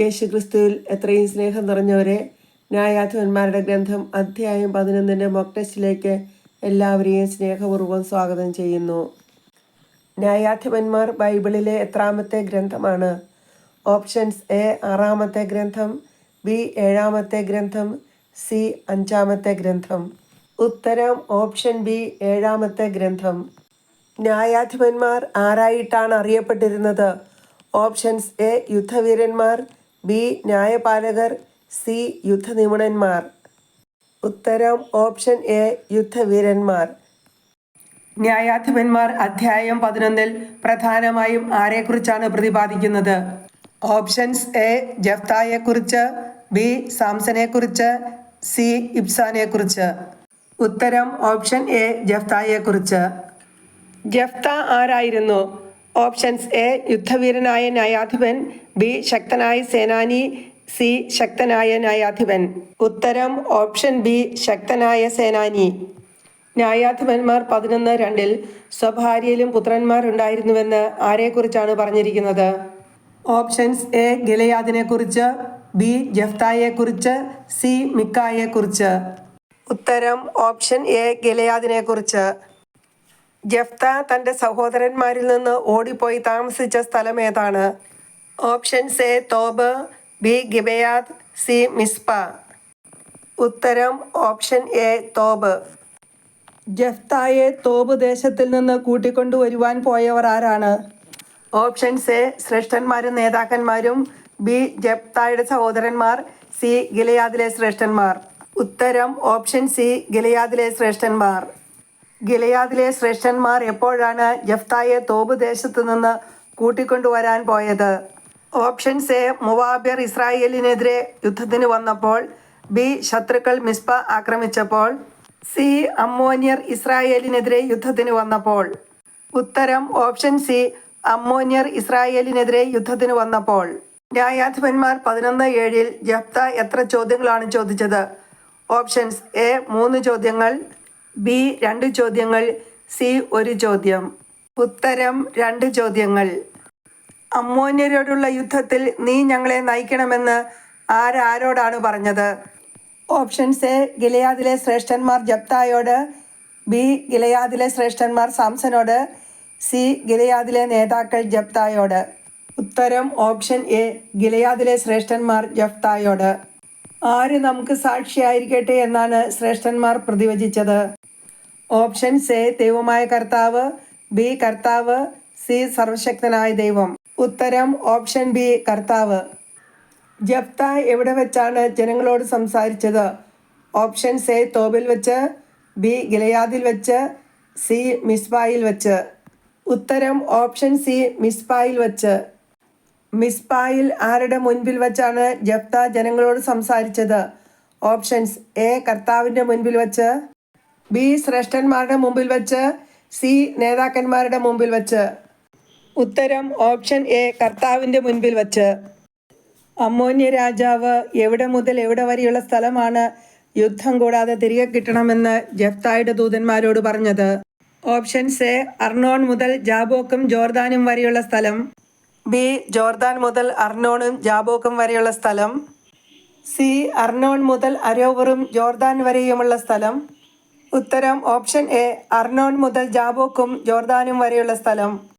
യേശുക്രിസ്തുവിൽ എത്രയും സ്നേഹം നിറഞ്ഞവരെ ന്യായാധിപന്മാരുടെ ഗ്രന്ഥം അധ്യായം പതിനൊന്നിന്റെ മോക്ക് ടെസ്റ്റിലേക്ക് എല്ലാവരെയും സ്നേഹപൂർവം സ്വാഗതം ചെയ്യുന്നു. ന്യായാധിപന്മാർ ബൈബിളിലെ എത്രാമത്തെ ഗ്രന്ഥമാണ്. ഓപ്ഷൻസ് എ ആറാമത്തെ ഗ്രന്ഥം ബി ഏഴാമത്തെ ഗ്രന്ഥം സി അഞ്ചാമത്തെ ഗ്രന്ഥം. ഉത്തരം ഓപ്ഷൻ ബി ഏഴാമത്തെ ഗ്രന്ഥം. ന്യായാധിപന്മാർ ആരായിട്ടാണ് അറിയപ്പെട്ടിരുന്നത്? ഓപ്ഷൻസ് എ യുദ്ധവീരന്മാർ ബി. ന്യായപാലകർ സി. യുദ്ധനിപുണന്മാർ. ഉത്തരം ഓപ്ഷൻ എ. യുദ്ധവീരന്മാർ. ന്യായാധിപന്മാർ അധ്യായം പതിനൊന്നിൽ പ്രധാനമായും ആരെക്കുറിച്ചാണ് പ്രതിപാദിക്കുന്നത്? Options A. ജഫ്തായെക്കുറിച്ച് ബി. സാംസനെക്കുറിച്ച് സി. ഇബ്സാനെക്കുറിച്ച്. ഉത്തരം ഓപ്ഷൻ എ. ജഫ്തായെക്കുറിച്ച്. ജഫ്ത ആരായിരുന്നു? Options A. യുദ്ധവീരനായ ന്യായാധിപൻ ബി ശക്തനായ സേനാനി സി ശക്തനായ ന്യായാധിപൻ. ഉത്തരം ഓപ്ഷൻ ബി ശക്തനായ സേനാനി. ന്യായാധിപന്മാർ പതിനൊന്ന് രണ്ടിൽ സ്വഭാര്യയിലും പുത്രന്മാരുണ്ടായിരുന്നുവെന്ന് ആരെക്കുറിച്ചാണ് പറഞ്ഞിരിക്കുന്നത്? ഓപ്ഷൻസ് എ ഗിലയാദിനെക്കുറിച്ച് ബി ജഫ്തായെക്കുറിച്ച് സി മിക്കായെക്കുറിച്ച്. ഉത്തരം ഓപ്ഷൻ എ ഗിലയാദിനെക്കുറിച്ച്. ജഫ്ത തന്റെ സഹോദരന്മാരിൽ നിന്ന് ഓടിപ്പോയി താമസിച്ച സ്ഥലം ഏതാണ്? ഓപ്ഷൻസ് എ തോബ് ബി ഗിബയാദ് സി മിസ്പ. ഉത്തരം ഓപ്ഷൻ എ തോബ്. ജഫ്തായെ തോബ് ദേശത്തിൽ നിന്ന് കൂട്ടിക്കൊണ്ടുവരുവാൻ പോയവർ ആരാണ്? ഓപ്ഷൻസ് എ ശ്രേഷ്ഠന്മാരും നേതാക്കന്മാരും ബി ജഫ്തായുടെ സഹോദരന്മാർ സി ഗിലയാദിലെ ശ്രേഷ്ഠന്മാർ. ഉത്തരം ഓപ്ഷൻ സി ഗിലയാദിലെ ശ്രേഷ്ഠന്മാർ. ഗിലയാദിലെ ശ്രേഷ്ഠന്മാർ എപ്പോഴാണ് ജഫ്തായെ തോബ് ദേശത്തു നിന്ന് കൂട്ടിക്കൊണ്ടുവരാൻ പോയത്? ഓപ്ഷൻസ് എ മുവാബിർ ഇസ്രായേലിനെതിരെ യുദ്ധത്തിന് വന്നപ്പോൾ ബി ശത്രുക്കൾ മിസ്ബ ആക്രമിച്ചപ്പോൾ സി അമ്മോനിയർ ഇസ്രായേലിനെതിരെ യുദ്ധത്തിന് വന്നപ്പോൾ. ഉത്തരം ഓപ്ഷൻ സി അമ്മോനിയർ ഇസ്രായേലിനെതിരെ യുദ്ധത്തിന് വന്നപ്പോൾ. ന്യായാധിപന്മാർ പതിനൊന്ന് ഏഴിൽ ജപ്ത എത്ര ചോദ്യങ്ങളാണ് ചോദിച്ചത്? ഓപ്ഷൻസ് എ മൂന്ന് ചോദ്യങ്ങൾ ബി രണ്ട് ചോദ്യങ്ങൾ സി ഒരു ചോദ്യം. ഉത്തരം രണ്ട് ചോദ്യങ്ങൾ. അമ്മോന്യരോടുള്ള യുദ്ധത്തിൽ നീ ഞങ്ങളെ നയിക്കണമെന്ന് ആരാരോടാണ് പറഞ്ഞത്? ഓപ്ഷൻസ് എ ഗിലയാദിലെ ശ്രേഷ്ഠന്മാർ ജപ്തായോട് ബി ഗിലയാദിലെ ശ്രേഷ്ഠന്മാർ സാംസനോട് സി ഗിലയാദിലെ നേതാക്കൾ ജപ്തായോട്. ഉത്തരം ഓപ്ഷൻ എ ഗിലയാദിലെ ശ്രേഷ്ഠന്മാർ ജപ്തായോട്. ആര് നമുക്ക് സാക്ഷിയായിരിക്കട്ടെ എന്നാണ് ശ്രേഷ്ഠന്മാർ പ്രതിവചിച്ചത്. ഓപ്ഷൻസ് എ ദൈവമായ കർത്താവ് ബി കർത്താവ് സി സർവശക്തനായ ദൈവം. ഉത്തരം ഓപ്ഷൻ ബി കർത്താവ്. ജപ്ത എവിടെ വെച്ചാണ് ജനങ്ങളോട് സംസാരിച്ചത്? ഓപ്ഷൻസ് എ തോബിൽ വെച്ച് ബി ഗിലയാദിൽ വെച്ച് സി മിസ്ബായിൽ വെച്ച്. ഉത്തരം ഓപ്ഷൻ സി മിസ്ബായിൽ വെച്ച്. മിസ്ബായിൽ ആരുടെ മുൻപിൽ വെച്ചാണ് ജപ്ത ജനങ്ങളോട് സംസാരിച്ചത്? ഓപ്ഷൻസ് എ കർത്താവിന്റെ മുൻപിൽ വെച്ച്. ബി ശ്രേഷ്ഠന്മാരുടെ മുമ്പിൽ വെച്ച്. സി നേതാക്കന്മാരുടെ മുമ്പിൽ വെച്ച്. ഉത്തരം ഓപ്ഷൻ എ കർത്താവിന്റെ മുൻപിൽ വച്ച്. അമ്മോന്യ രാജാവ് എവിടെ മുതൽ എവിടെ വരെയുള്ള സ്ഥലമാണ് യുദ്ധം കൂടാതെ തിരികെ കിട്ടണമെന്ന് ജഫ്തായുടെ ദൂതന്മാരോട് പറഞ്ഞത്. ഓപ്ഷൻസ് എ അർണോൺ മുതൽ ജാബോക്കും ജോർദാനും വരെയുള്ള സ്ഥലം. ബി ജോർദാൻ മുതൽ അർണോണും ജാബോക്കും വരെയുള്ള സ്ഥലം. സി അർണോൺ മുതൽ അരോവറും ജോർദാൻ വരെയുമുള്ള സ്ഥലം. ഉത്തരം ഓപ്ഷൻ എ അർണോൺ മുതൽ ജാബോക്കും ജോർദാനും വരെയുള്ള സ്ഥലം.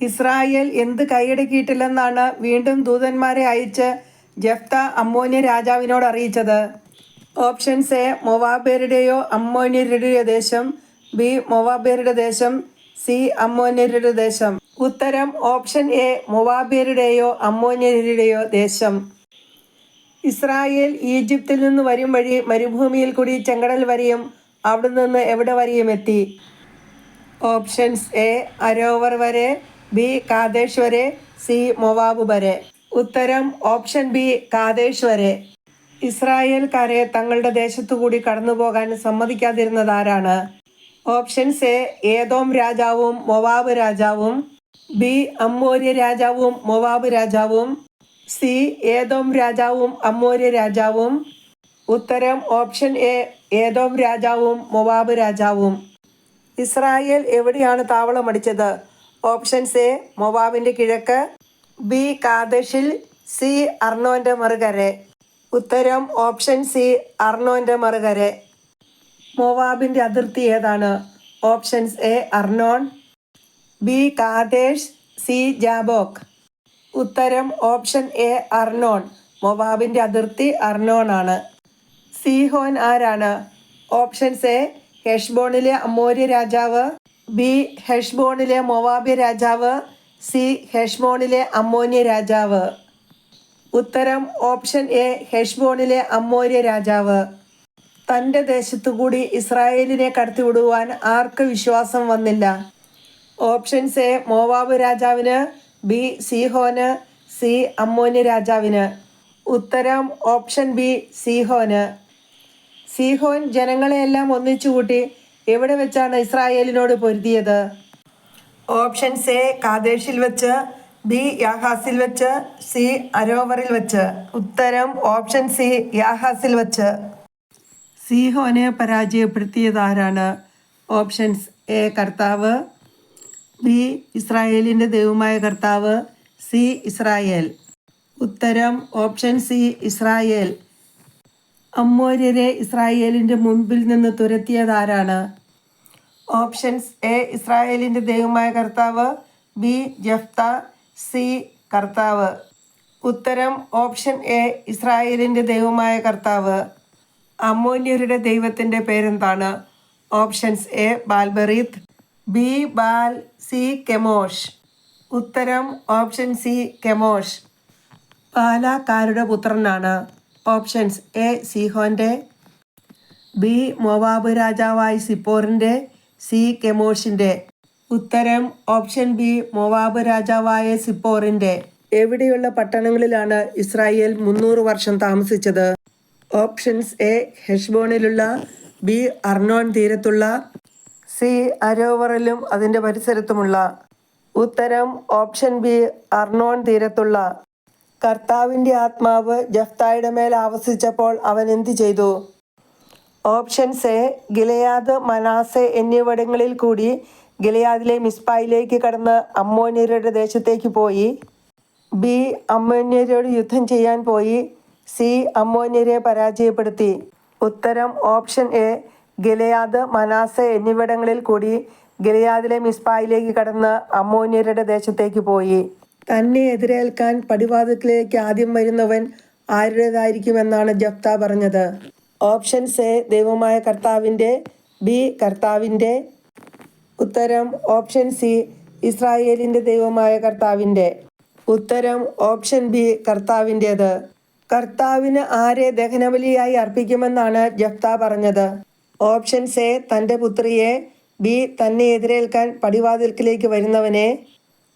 ഇസ്രായേൽ എന്ത് കൈയടക്കിയിട്ടില്ലെന്നാണ് വീണ്ടും ദൂതന്മാരെ അയച്ച് ജഫ്ത അമ്മോന്യ രാജാവിനോട് അറിയിച്ചത്. ഓപ്ഷൻസ് എ മൊവാബേരുടെയോ അമ്മോന്യരുടെയോ ദേശം ബി മൊവാബേരുടെ ദേശം സി അമ്മോന്യരുടെ ദേശം. ഉത്തരം ഓപ്ഷൻ എ മൊവാബേരുടെയോ അമ്മോന്യരുടെയോ ദേശം. ഇസ്രായേൽ ഈജിപ്തിൽ നിന്ന് വരും വഴി മരുഭൂമിയിൽ കൂടി ചെങ്കടൽ വരെയും അവിടെ നിന്ന് എവിടെ വരെയും എത്തി. ഓപ്ഷൻസ് എ അരോവർ വരെ ബി കാതേശ്വരെ സി മൊവാബ് വരെ ഉത്തരം ഓപ്ഷൻ ബി കാതേശ്വരെ. ഇസ്രായേൽക്കാരെ തങ്ങളുടെ ദേശത്തു കൂടി കടന്നുപോകാൻ സമ്മതിക്കാതിരുന്നത് ആരാണ് ഓപ്ഷൻസ് എ ഏതോം രാജാവും മൊവാബ് രാജാവും. ബി അമ്മോര്യ രാജാവും മൊവാബ് രാജാവും. സി ഏതോം രാജാവും അമ്മോര്യ രാജാവും. ഉത്തരം ഓപ്ഷൻ എ ഏതോം രാജാവും മൊവാബ് രാജാവും. ഇസ്രായേൽ എവിടെയാണ് താവളമടിച്ചത്? ഓപ്ഷൻസ് എ മൊവാബിന്റെ കിഴക്ക്. ബി കാതഷിൽ സി അർണോന്റെ മറുകരെ. ഉത്തരം ഓപ്ഷൻ സി അർണോന്റെ മറുകരെ. മോവാബിന്റെ അതിർത്തി ഏതാണ്? Options A Arnon. B Kadesh. C Jabbok ഉത്തരം ഓപ്ഷൻ എ അർണോൺ. മൊവാബിന്റെ അതിർത്തി അർണോൺ ആണ് സീഹോൻ ആരാണ്? ഓപ്ഷൻസ് എ ഹെഷ്ബോണിലെ അമോര്യ രാജാവ്. ബി ഹെഷ്ബോണിലെ മൊവാബി രാജാവ് സി ഹെഷ്ബോണിലെ അമ്മോന്യ രാജാവ്. ഉത്തരം ഓപ്ഷൻ എ ഹെഷ്ബോണിലെ അമ്മോര്യ രാജാവ്. തന്റെ ദേശത്തുകൂടി ഇസ്രായേലിനെ കടത്തിവിടുവാൻ ആർക്ക് വിശ്വാസം വന്നില്ല? ഓപ്ഷൻസ് എ മോവാബ് രാജാവിന് ബി സീഹോന് സി അമ്മോന്യ രാജാവിന്. ഉത്തരം ഓപ്ഷൻ ബി സീഹോന്. സിഹോൻ ജനങ്ങളെയെല്ലാം ഒന്നിച്ചു കൂട്ടി എവിടെ വെച്ചാണ് ഇസ്രായേലിനോട് പൊരുതിയത്? ഓപ്ഷൻസ് എ കാതേഷിൽ വെച്ച് ബി യാഹാസിൽ വെച്ച് സി അരോവറിൽ വെച്ച്. ഉത്തരം ഓപ്ഷൻ സി യാഹാസിൽ വെച്ച്. സിഹോനെ പരാജയപ്പെടുത്തിയത് ആരാണ് ഓപ്ഷൻസ് എ കർത്താവ്. ബി ഇസ്രായേലിന്റെ ദൈവമായ കർത്താവ്. C Israel. ഉത്തരം ഓപ്ഷൻ സി ഇസ്രായേൽ. അമ്മോര്യരെ ഇസ്രായേലിന്റെ മുൻപിൽ നിന്ന് തുരത്തിയതാരാണ്? ഓപ്ഷൻസ് എ ഇസ്രായേലിന്റെ ദൈവമായ കർത്താവ്. ബി ജഫ്ത. സി കർത്താവ്. ഉത്തരം ഓപ്ഷൻ എ ഇസ്രായേലിന്റെ ദൈവമായ കർത്താവ്. അമോന്യരുടെ ദൈവത്തിന്റെ പേരെന്താണ്? Options A Baalberith. B Baal C Chemosh. ഉത്തരം ഓപ്ഷൻ സി കെമോഷ്. പാലാക്കാരുടെ പുത്രനാണ്. ഓപ്ഷൻസ് എ സിഹോന്റെ ബി മൊവാബ് രാജാവായി സിപ്പോറിന്റെ സി കെമോഷിന്റെ. ഉത്തരം ഓപ്ഷൻ ബി മൊവാബ് രാജാവായ സിപ്പോറിന്റെ. എവിടെയുള്ള പട്ടണങ്ങളിലാണ് ഇസ്രായേൽ മുന്നൂറ് വർഷം താമസിച്ചത്? ഓപ്ഷൻസ് എ ഹെഷ്ബോണിലുള്ള ബി അർണോൺ തീരത്തുള്ള സി അരോവറിലും അതിന്റെ പരിസരത്തുമുള്ള. ഉത്തരം ഓപ്ഷൻ ബി അർണോൺ തീരത്തുള്ള. കർത്താവിന്റെ ആത്മാവ് ജഫ്തായുടെ മേൽ ആവസിച്ചപ്പോൾ അവൻ എന്തു ചെയ്തു? ഓപ്ഷൻസ് എ ഗിലയാദ് മനാസെ എന്നിവിടങ്ങളിൽ കൂടി ഗിലയാദിലെ മിസ്പായിലേക്ക് കടന്ന് അമ്മോന്യരുടെ ദേശത്തേക്ക് പോയി. ബി അമ്മോന്യരോട് യുദ്ധം ചെയ്യാൻ പോയി. സി അമ്മോന്യരെ പരാജയപ്പെടുത്തി. ഉത്തരം ഓപ്ഷൻ എ ഗിലയാദ് മനാസെ എന്നിവിടങ്ങളിൽ കൂടി ഗിലയാദിലെ മിസ്പായിലേക്ക് കടന്ന് അമ്മോന്യരുടെ ദേശത്തേക്ക് പോയി. തന്നെ എതിരേൽക്കാൻ പടിവാതത്തിലേക്ക് ആദ്യം വരുന്നവൻ ആരുടേതായിരിക്കുമെന്നാണ് ജപ്ത പറഞ്ഞത്. ഓപ്ഷൻസ് എ ദൈവമായ കർത്താവിന്റെ ബി കർത്താവിന്റെ. ഉത്തരം ഓപ്ഷൻ സി ഇസ്രായേലിന്റെ ദൈവമായ കർത്താവിന്റെ. ഉത്തരം ഓപ്ഷൻ ബി കർത്താവിന്റേത്. കർത്താവിന് ആരെ ദഹനബലിയായി അർപ്പിക്കുമെന്നാണ് ജഫ്ത പറഞ്ഞത്. ഓപ്ഷൻസ് എ തന്റെ പുത്രിയെ ബി തന്നെ എതിരേൽക്കാൻ പടിവാതിൽക്കിലേക്ക് വരുന്നവനെ.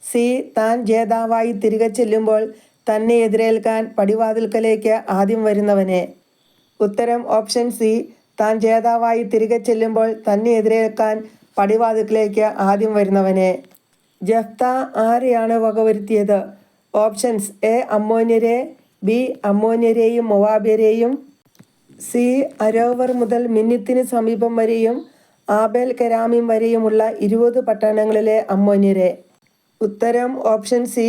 സി താൻ ജേതാവായി തിരികെ ചെല്ലുമ്പോൾ തന്നെ എതിരേൽക്കാൻ പടിവാതിൽക്കലേക്ക് ആദ്യം വരുന്നവനെ. ഉത്തരം ഓപ്ഷൻ സി. താൻ ജേതാവായി തിരികെ ചെല്ലുമ്പോൾ തന്നെ എതിരേൽക്കാൻ പടിവാതിൽക്കിലേക്ക് ആദ്യം വരുന്നവനെ. ജഫ്ത ആരെയാണ് വകവരുത്തിയത്? Options A. അമ്മോന്യരെ ബി. അമ്മോന്യരെയും മൊവാബ്യരെയും സി. അരോവർ മുതൽ മിന്നിത്തിന് സമീപം വരെയും ആബേൽ കരാമിം വരെയുമുള്ള ഇരുപത് പട്ടണങ്ങളിലെ അമ്മോന്യരെ. ഉത്തരം ഓപ്ഷൻ സി.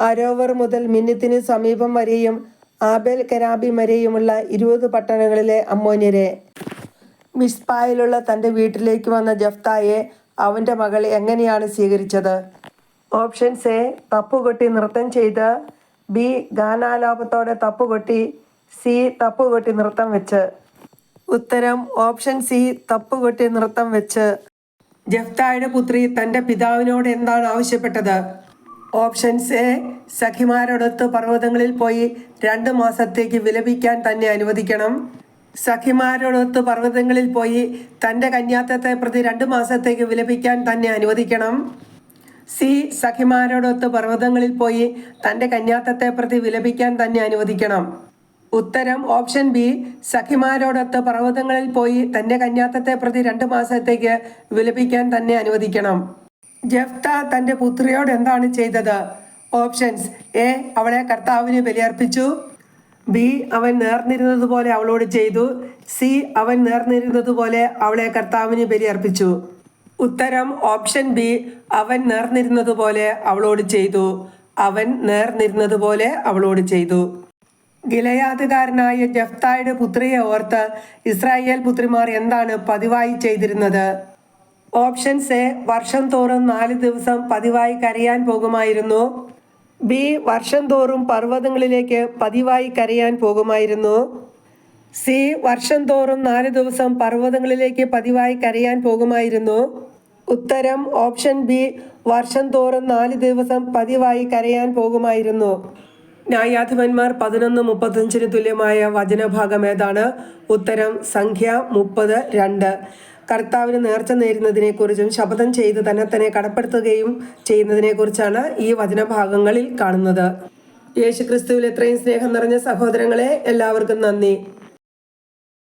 അരോവർ മുതൽ മിന്നിത്തിന് സമീപം വരെയും ആബേൽ കരാബി വരെയുമുള്ള ഇരുപത് പട്ടണങ്ങളിലെ അമ്മോന്യരെ. മിസ്പായിലുള്ള തന്റെ വീട്ടിലേക്ക് വന്ന ജഫ്തായെ അവന്റെ മകൾ എങ്ങനെയാണ് സ്വീകരിച്ചത്? ഓപ്ഷൻസ് എ തപ്പുകൊട്ടി നൃത്തം ചെയ്ത് ബി. ഗാനാലാപത്തോടെ തപ്പുകൊട്ടി സി. തപ്പുകൊട്ടി നൃത്തം വെച്ച്. ഉത്തരം ഓപ്ഷൻ സി. തപ്പുകൊട്ടി നൃത്തം വെച്ച്. ജഫ്തായുടെ പുത്രി തന്റെ പിതാവിനോട് എന്താണ് ആവശ്യപ്പെട്ടത്? ഓപ്ഷൻസ് എ സഖിമാരോടൊത്ത് പർവതങ്ങളിൽ പോയി രണ്ട് മാസത്തേക്ക് വിലപിക്കാൻ തന്നെ അനുവദിക്കണം. സഖിമാരോടൊത്ത് പർവതങ്ങളിൽ പോയി തന്റെ കന്യാത്തത്തെ പ്രതി രണ്ട് മാസത്തേക്ക് വിലപിക്കാൻ തന്നെ അനുവദിക്കണം. സി സഖിമാരോടൊത്ത് പർവതങ്ങളിൽ പോയി തന്റെ കന്യാത്തത്തെ പ്രതി വിലപിക്കാൻ തന്നെ അനുവദിക്കണം. ഉത്തരം ഓപ്ഷൻ ബി. സഖിമാരോടൊത്ത് പർവതങ്ങളിൽ പോയി തന്റെ കന്യാത്തത്തെ പ്രതി രണ്ട് മാസത്തേക്ക് വിലപിക്കാൻ തന്നെ അനുവദിക്കണം. ജഫ്ത തന്റെ പുത്രിയോട് എന്താണ് ചെയ്തത്? Options A. അവളെ കർത്താവിന് ബലിയർപ്പിച്ചു. ബി. അവൻ നേർന്നിരുന്നത് പോലെ അവളോട് ചെയ്തു. സി. അവൻ നേർന്നിരുന്നത് പോലെ അവളെ കർത്താവിന് ബലിയർപ്പിച്ചു. ഉത്തരം ഓപ്ഷൻ ബി. അവൻ നേർന്നിരുന്നത് പോലെ അവളോട് ചെയ്തു. അവൻ നേർന്നിരുന്നതുപോലെ അവളോട് ചെയ്തു. ഗിലയാതുകാരനായ ജഫ്തായുടെ പുത്രിയെ ഓർത്ത് ഇസ്രായേൽ പുത്രിമാർ എന്താണ് പതിവായി ചെയ്തിരുന്നത്? ഓപ്ഷൻസ് എ വർഷം തോറും നാല് ദിവസം പതിവായി കരയാൻ പോകുമായിരുന്നു. ബി വർഷം തോറും പർവതങ്ങളിലേക്ക് പതിവായി കരയാൻ പോകുമായിരുന്നു. സി വർഷം തോറും നാല് ദിവസം പർവതങ്ങളിലേക്ക് പതിവായി കരയാൻ പോകുമായിരുന്നു. ഉത്തരം ഓപ്ഷൻ ബി വർഷം തോറും നാല് ദിവസം പതിവായി കരയാൻ പോകുമായിരുന്നു. ന്യായാധിപന്മാർ പതിനൊന്ന് മുപ്പത്തഞ്ചിന് തുല്യമായ വചനഭാഗം ഏതാണ്? ഉത്തരം സംഖ്യ മുപ്പത് രണ്ട്. കർത്താവിന് നേർച്ച നേരുന്നതിനെക്കുറിച്ചും ശപഥം ചെയ്ത് തന്നെ തന്നെ കടപ്പെടുത്തുകയും ചെയ്യുന്നതിനെക്കുറിച്ചാണ് ഈ വചനഭാഗങ്ങളിൽ കാണുന്നത്. യേശുക്രിസ്തുവിൽ എത്രയും സ്നേഹം നിറഞ്ഞ സഹോദരങ്ങളെ എല്ലാവർക്കും നന്ദി.